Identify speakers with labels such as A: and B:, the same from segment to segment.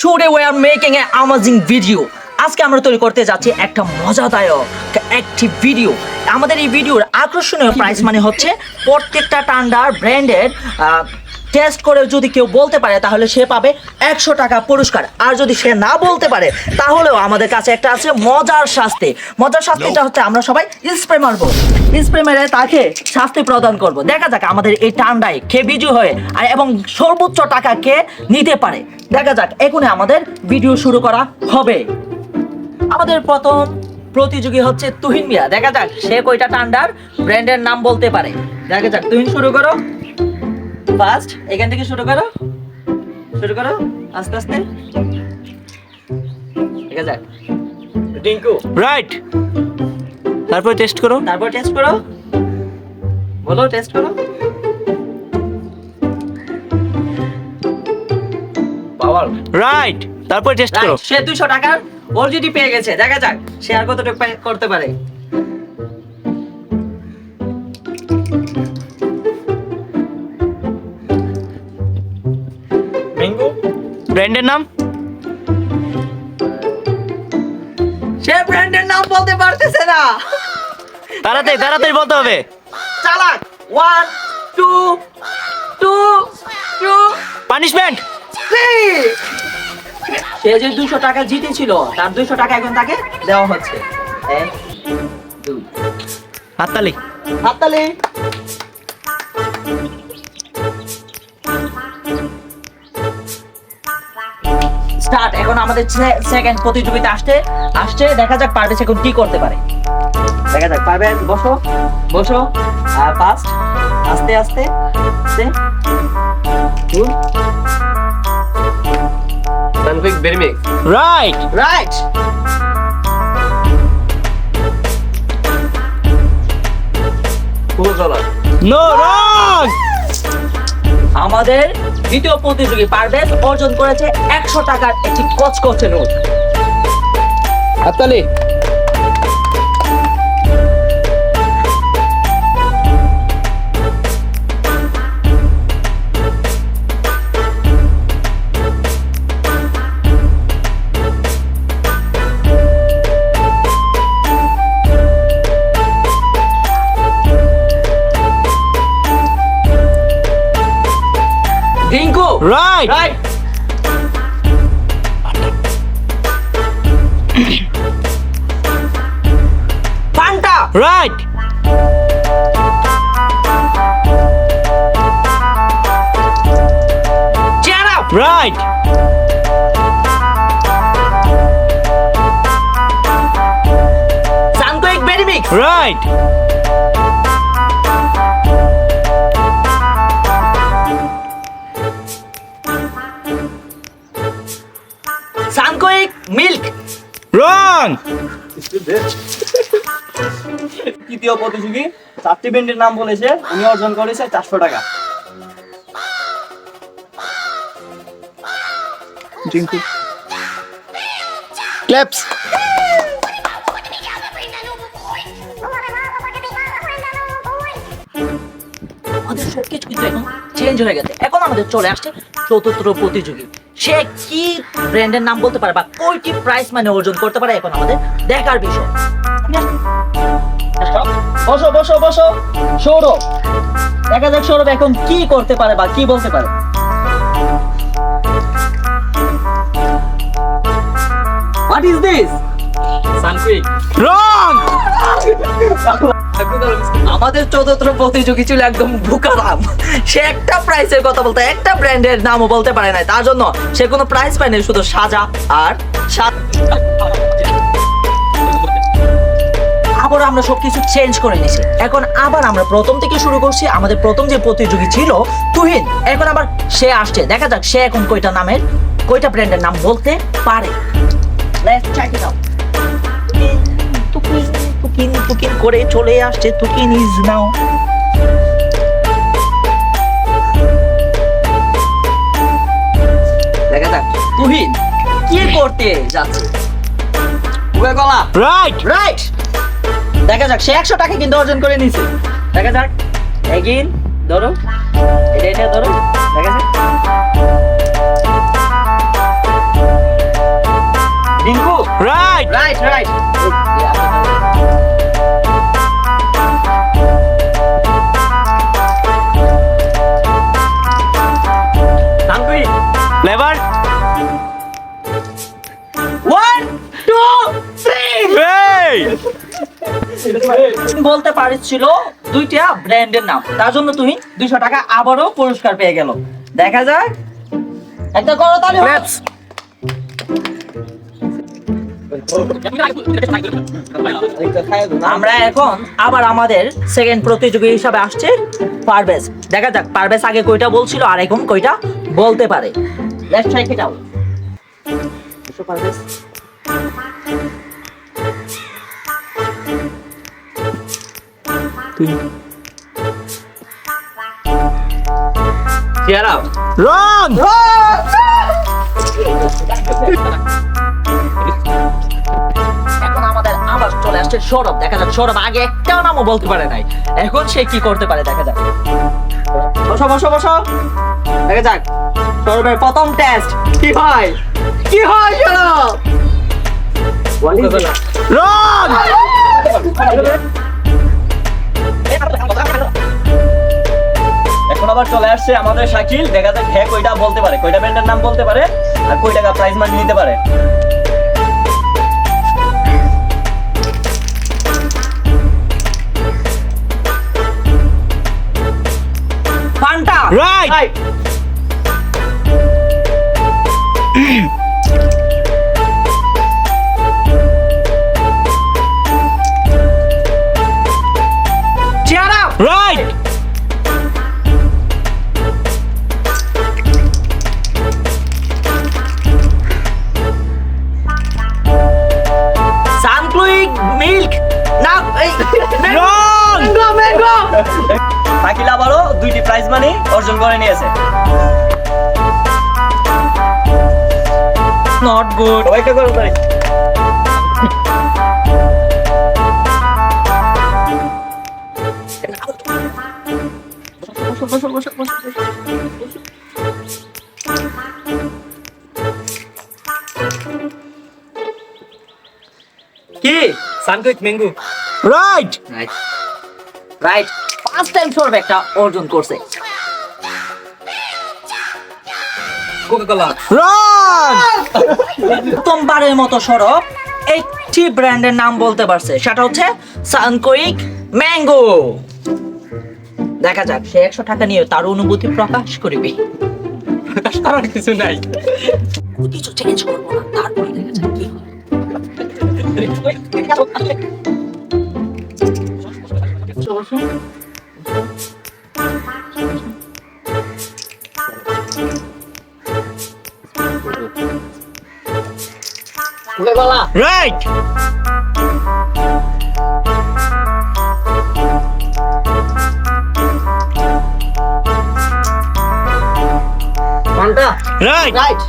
A: Today we are making a amazing video আজকে আমরা তৈরি করতে যাচ্ছি একটা মজাদায়ক একটি ভিডিও আমাদের এই ভিডিওর আকর্ষণীয় প্রাইস মানে হচ্ছে প্রত্যেকটা টান্ডার ব্র্যান্ডের টেস্ট করে যদি কেউ বলতে পারে তাহলে সে পাবে একশো টাকা পুরস্কার। আর যদি সে না বলতে পারে তাহলেও আমাদের কাছে একটা আছে মজার শাস্তি। মজার শাস্তিটা হচ্ছে আমরা সবাই স্প্রে মারবো। স্প্রে মেরে তাকে শাস্তি প্রদান করব। দেখা যাক আমাদের এই টান্ডায় কে বিজু হয়ে আর এবং সর্বোচ্চ টাকা কে নিতে পারে। দেখা যাক এখনই আমাদের ভিডিও শুরু করা হবে। আমাদের প্রথম প্রতিযোগী হচ্ছে তুহিন মিয়া। দেখা যাক সে কয়টা টান্ডার? ব্র্যান্ডের নাম বলতে পারে। দেখা যাক তুহিন শুরু করো। ফার্স্ট এখান থেকে শুরু করো। শুরু করো আস্তে আস্তে। দেখা যাক। টিঙ্কু
B: রাইট তারপর টেস্ট করো।
A: তারপর টেস্ট করো। বলো টেস্ট করো। পাওয়ার।
B: রাইট তারপর টেস্ট করো।
A: সে দুশো টাকার অলরেডি পেয়ে গেছে দেখা যাক সে আর কতটুকু পে- করতে পারে।
B: ব্র্যান্ডের নাম?
A: সে ব্র্যান্ডের নাম বলতে পারতেছে না।
B: তাড়াতাড়ি তাড়াতাড়ি বলতে হবে।
A: চালাক। One two two two
B: punishment
A: সে যে দুশো টাকা জিতেছিল তার দুশো টাকা এখন তাকে দেওয়া হচ্ছে। এক দুই।
B: হাততালি।
A: হাততালি। স্টার্ট। এখন আমাদের সেকেন্ড প্রতিযোগিতা আসছে আসছে দেখা যাক পারবে এখন কি করতে পারে। দেখা যাক পারবে বসো বসো। আর ফাস্ট আস্তে আস্তে আস্তে.
C: Sunquick Berry
B: right
A: right.
B: No wrong
A: আমাদের দ্বিতীয় প্রতিযোগী পারভেজ অর্জন করেছে একশো টাকার একটি কচকচে নোট।
C: হাততালি।
B: রাইট
A: রাইট ফান্টা
B: রাইট
A: চেয়ারা মিক্স
B: রাইট
A: সানকোয়েক
D: তৃতীয় প্রতিযোগী চারটি ব্যান্ডের নাম বলেছে উনি অর্জন করেছে চারশো টাকা।
C: ক্ল্যাপস
A: আমাদের সবকিছু কিন্তু এখন চেঞ্জ হয়ে গেছে। এখন আমাদের চলে আসছে চতুর্থ প্রতিযোগী। সে কি ব্র্যান্ডের নাম বলতে পারে বা কয়টি প্রাইস মানে অর্জন করতে পারে এখন আমাদের দেখার বিষয়। বসো বসো বসো। সৌরভ দেখা যাক সৌরভ এখন কি করতে পারে বা কি বলতে পারে। What is this
D: Sunquick
B: wrong
A: আমাদের চতুর্থ প্রতিযোগী ছিল একদম বুকারাম সে একটা প্রাইসের কথা বলতে, একটা ব্র্যান্ডের নামও বলতে পারে না তার জন্য সে কোনো প্রাইস পায়নি, শুধু সাজা আর সাত আবার আমরা সবকিছু চেঞ্জ করে নিয়েছি। এখন আবার আমরা প্রথম থেকে শুরু করছি। আমাদের প্রথম যে প্রতিযোগী ছিল তুহিন, এখন আবার সে আসছে। দেখা যাক সে এখন কয়টা নামের, কয়টা ব্র্যান্ডের নাম বলতে পারে। করে চলে আসছে তুকিন ইজ নাও। দেখা যাক তুহিন কি করতে যাচ্ছে?
D: কোকা কলা
B: রাইট
A: রাইট দেখা যাক সে একশো টাকা কিন্তু অর্জন করে নিছে। দেখা যাক এগিন ধরো। এটা এটা ধরো। দেখা যাক। রাইট রাইট
D: সানকুইক
A: পারছিল দুইটা ব্র্যান্ডের নাম। তার জন্য তুমি দুইশো টাকা আবারও পুরস্কার পেয়ে গেল। দেখা যাক। একটা করো তাহলে। আমরা এখন আবার আমাদের সেকেন্ড প্রতিযোগী হিসাবে আসছে পারভেজ। দেখা যাক পারভেজ আগে কয়টা বলছিল আর এখন কয়টা বলতে পারে। Let's try it out Parvez.
C: Up.
B: Wrong.
A: এখন আমাদের আবার চলে আসছে সৌরভ। দেখা যাক সৌরভ আগে একটাও নামও বলতে পারে নাই। এখন সে কি করতে পারে দেখা যাক। বসো বসো বসো। দেখা যাক। সৌরভের প্রথম টেস্ট কি হয়? কি হয় সৌরভ?
B: Wrong.
D: চলে আসছে আমাদের শাকিল। দেখা যাক হ্যাঁ কইটা বলতে পারে। কয়টা ব্র্যান্ডের নাম বলতে পারে আর কই টাকা প্রাইজ মানি নিতে পারে।
A: Fanta
B: Right.
A: Chair not good
D: সবাইকে করো তাই।
C: কি? Sunquick mango.
B: Right.
A: Right right first time Sourav একটা অর্জন করছে। প্রথমবারের মতো সৌরভ একটি ব্র্যান্ডের নাম বলতে পারছে। সেটা হচ্ছে সানকোইক ম্যাঙ্গো দেখা যাক সে একশো টাকা নিয়ে তার অনুভূতি প্রকাশ করবে।
C: করার কিছু নাই।
A: কিছু চেঞ্জ করব না তারপরে দেখা যাক কি হয়।
B: Right.
C: Fanta
B: Right.
A: রাইট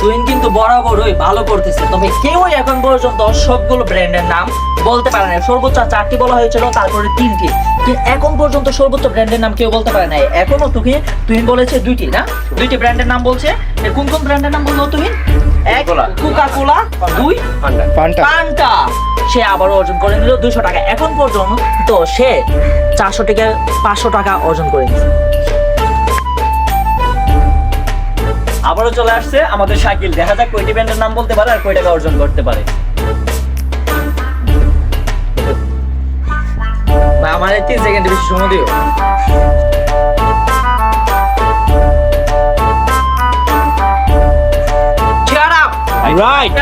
A: তুইন কিন্তু বরাবরই ভালো করতেছে। তবে কেউই এখন পর্যন্ত সবগুলো ব্র্যান্ডের নাম বলতে পারে না সর্বোচ্চ চারটি বলা হয়েছিল তারপরে তিনটি। এখন পর্যন্ত সর্বোচ্চ ব্র্যান্ডের নাম কেউ বলতে পারে নাই। এখনও তুমি তুই বলেছে দুইটি না? দুইটি ব্র্যান্ডের নাম বলছে। কোন কোন ব্র্যান্ডের নাম বলল তুমি এক কোকা কোলা দুই পান্টা সে আবারও অর্জন করে নিল দুশো টাকা। এখন পর্যন্ত সে চারশো থেকে পাঁচশো টাকা অর্জন করে নিয়েছে।
D: আবারও চলে আসছে আমাদের শাকিল দেখা যাক কয়টি ব্র্যান্ডের নাম বলতে পারে আর কয় টাকা অর্জন করতে পারে
A: আমার তিন সেকেন্ড বেশি সময় দিও up!
B: Right.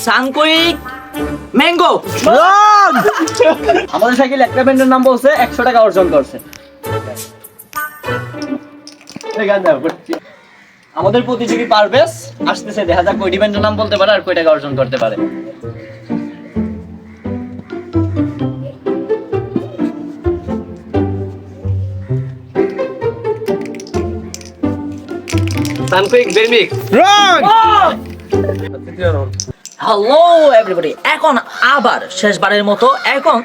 A: সানকুইক ম্যাঙ্গো
D: আমাদের সাইকেল একটা ব্যান্ডের নাম বলছে একশো টাকা অর্জন করছে। আমাদের প্রতিযোগী পারভেজ আসতেছে দেখা যাক কই ডিপেন্ডের নাম বলতে পারে আর কয় টাকা অর্জন করতে পারে।
C: সানকুইক বেমিক
B: রং
A: হ্যালো এভরিবডি এখন আবার শেষবারের মতো, এখন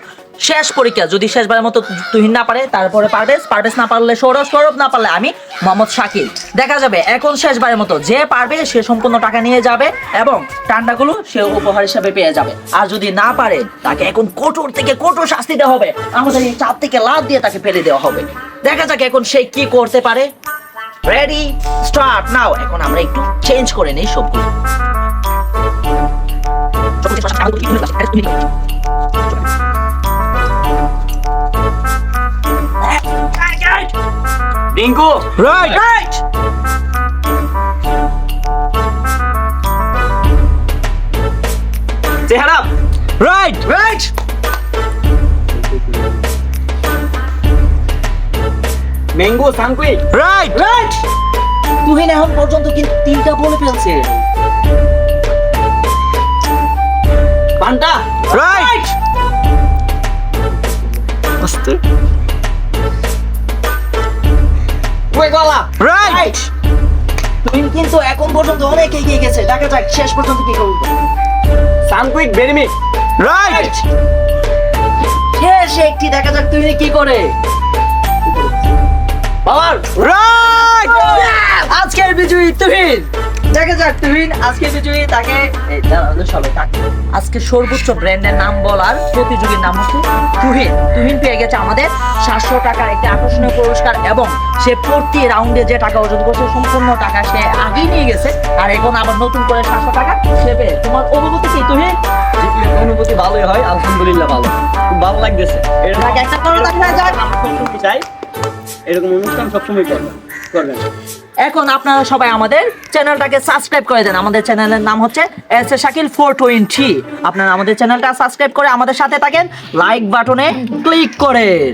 A: শেষ পরীক্ষা। যদি শেষবারের মতো তুহিন না পারে, তারপরে পারভেজ। পারভেজ না পারলে সৌরভ সৌরভ না পারলে আমি মোহাম্মদ শাকিল। দেখা যাবে এখন শেষবারের মতো, যে পারবে, সে সম্পূর্ণ টাকা নিয়ে যাবে এবং টান্ডাগুলো সে উপহার হিসাবে পেয়ে যাবে। আর যদি না পারে, তাকে এখন কঠোর থেকে কঠোর শাস্তি দেওয়া হবে। আমাদের এই চাপ থেকে লাভ দিয়ে তাকে ফেলে দেওয়া হবে। দেখা যাক এখন সে কি করতে পারে। রেডি স্টার্ট নাও এখন আমরা একটু চেঞ্জ করে নিই সবগুলো।
D: রিঙ্কু
B: Right!
A: Right!
D: চেহারা
B: Right!
A: Right!
D: Mango Sunquick
B: Right!
A: Right! Tuhin এখন পর্যন্ত কিন্তু তিনটা বলে ফেলছে
D: পান্টা
B: Right! আস্তে
D: কুয়েগলা
B: Right!
A: তুহিন কিন্তু এখন পর্যন্ত অনেক এগিয়ে গেছে। দেখা যাক শেষ পর্যন্ত কি করবে।
D: সানকুইক বেরমিক
B: Right!
A: শেষ একটি দেখা যাক তুহিন কি করে।
D: পাওয়ার
B: Right!
A: আজকের বিজয়ী তুহিন। দেখা যাক তুহিন আজকে বিজয়ী তাকে সবাই তাকে আজকে সর্বোচ্চ ব্র্যান্ডের নাম বলার প্রতিযোগীর নাম হচ্ছে তুহিন। তুহিন পেয়ে গেছে আমাদের সাতশো টাকার একটি আকর্ষণীয় পুরস্কার এবং সে প্রতি রাউন্ডে যে টাকা অর্জন করছে সম্পূর্ণ টাকা সে আগেই নিয়ে গেছে। আর এখন আবার নতুন করে সাতশো টাকা সে পেয়ে তোমার অনুভূতি কি তুহিন?
D: অনুভূতি ভালোই হয় আলহামদুলিল্লাহ ভালো। খুব ভালো লাগতেছে। এরকম
A: একটা
D: চাই। এরকম অনুষ্ঠান সবসময় করবেন করবেন।
A: এখন আপনারা সবাই আমাদের চ্যানেলটাকে সাবস্ক্রাইব করে দেন। আমাদের চ্যানেলের নাম হচ্ছে S A Shakil four twenty আপনারা আমাদের চ্যানেলটা সাবস্ক্রাইব করে আমাদের সাথে থাকেন। লাইক বাটনে ক্লিক করেন।